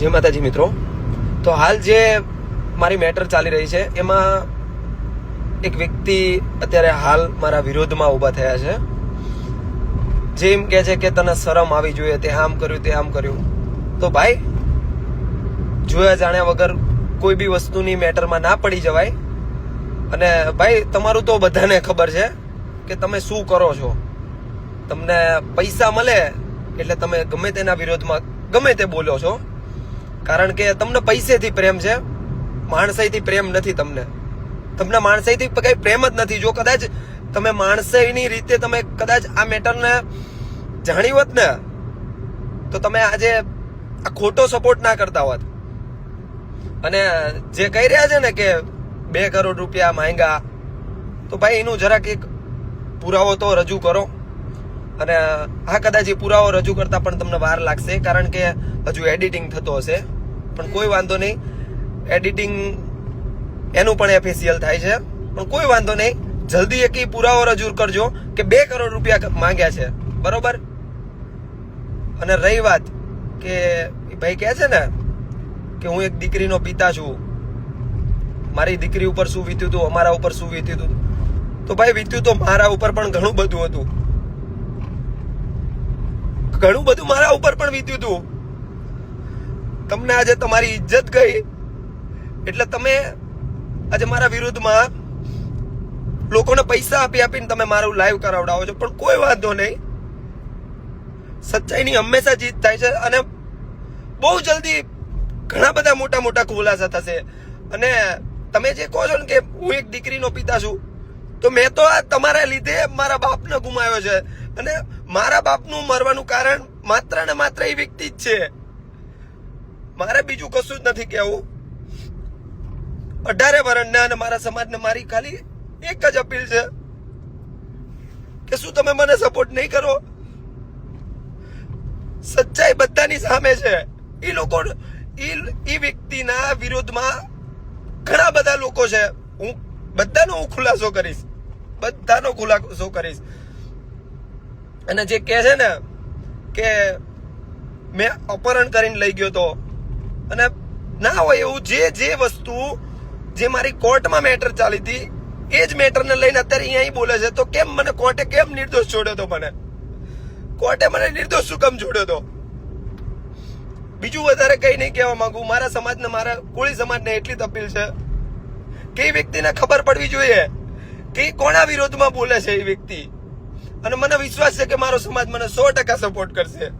જય માતાજી મિત્રો, તો હાલ જે મારી મેટર ચાલી રહી છે, એમાં એક વ્યક્તિ અત્યારે હાલ મારા વિરોધમાં ઊભા થયા છે. જે એમ કહે છે કે તને શરમ આવી જોઈએ, તે આમ કર્યું, તે આમ કર્યું. તો ભાઈ, જોયા જાણ્યા વગર કોઈ બી વસ્તુની મેટરમાં ના પડી જવાય. અને ભાઈ, તમારું તો બધાને ખબર છે કે તમે શું કરો છો. તમને પૈસા મળે, એટલે તમે ગમે તેના વિરોધમાં ગમે તે બોલો છો. કારણ કે તમને પૈસેથી પ્રેમ છે માણસાઈથી પ્રેમ નથી તમને. તમને માણસાઈથી કઈ પ્રેમ જ નથી. જો કદાચ તમે માણસાઈની રીતે તમે કદાચ આ મેટરને જાણી હોત ને, તો તમે આજે આ ખોટો સપોર્ટ ના કરતા હોત. અને જે કહી રહ્યા છે ને કે બે કરોડ રૂપિયા માંગ્યા, તો ભાઈ એનું જરાક એક પુરાવો તો રજૂ કરો. અને આ કદાચ એ પુરાવો રજૂ કરતા પણ તમને વાર લાગશે, કારણ કે હજુ એડિટિંગ થતો હશે. પણ કોઈ વાંધો નહીં. એડિટિંગ એનું પણ એફિશિયલ થાય છે. પણ કોઈ વાંધો નહીં. જલ્દી એક પુરાવો રજૂ કરજો કે બે કરોડ રૂપિયા માંગ્યા છે. બરોબર? અને રહી વાત કે ભાઈ કહે છે ને કે હું એક દીકરીનો પિતા છું. મારી દીકરી ઉપર શું વીત્યું હતું અમારા ઉપર શું વીત્યું હતું તો ભાઈ વીત્યું તો મારા ઉપર પણ ઘણું બધું હતું. ઘણું બધું મારા ઉપર પણ વીત્યું હતું તમને આજે તમારી ઇજ્જત ગઈ. એટલે તમે આજે મારા વિરુદ્ધમાં લોકોને પૈસા આપી આપીને તમે મારું લાઈવ કરાવડાવો છો. પણ કોઈ વાંધો નહીં. સચ્ચાઈની હંમેશા જીત થાય છે અને બહુ જલ્દી ઘણા બધા મોટા મોટા ખુલાસા થશે. અને તમે જે કહો છો ને કે હું એક દીકરીનો પિતા છું, તો મેં તો આ તમારા લીધે મારા બાપને ગુમાવ્યો છે. અને મારા બાપનું મરવાનું કારણ માત્ર ને માત્ર એ વ્યક્તિ જ છે. મારે બીજું કશું જ નથી કહેવું. અઢારે વર્ણના અને મારા સમાજને મારી ખાલી એક જ અપીલ છે કે શું તમે મને સપોર્ટ નહીં કરો? સચ્ચાઈ બધાની સામે છે. એ લોકો એ વ્યક્તિના વિરોધમાં ઘણા બધા લોકો છે. હું બધાનો હું ખુલાસો કરીશ. બધાનો ખુલાસો કરીશ. અને જે કહે છે ને કે મેં અપહરણ કરીને લઈ ગયો તો. અને ના હોય એવું, જે જે વસ્તુ જે મારી કોર્ટમાં મેટર ચાલી હતી, એ જ મેટરને લઈને અત્યારે અહીંયા બોલે છે. તો કેમ મને કોર્ટે કેમ નિર્દોષ છોડ્યો હતો મને? કોર્ટે મને નિર્દોષ શું કેમ છોડ્યો તો? બીજું વધારે કઈ નહીં કહેવા માંગુ. મારા સમાજને, મારા કોળી સમાજને એટલી જ અપીલ છે કે એ વ્યક્તિને ખબર પડવી જોઈએ કે કોના વિરોધમાં બોલે છે એ વ્યક્તિ. અને મને વિશ્વાસ છે કે મારો સમાજ મને સો ટકા સપોર્ટ કરશે.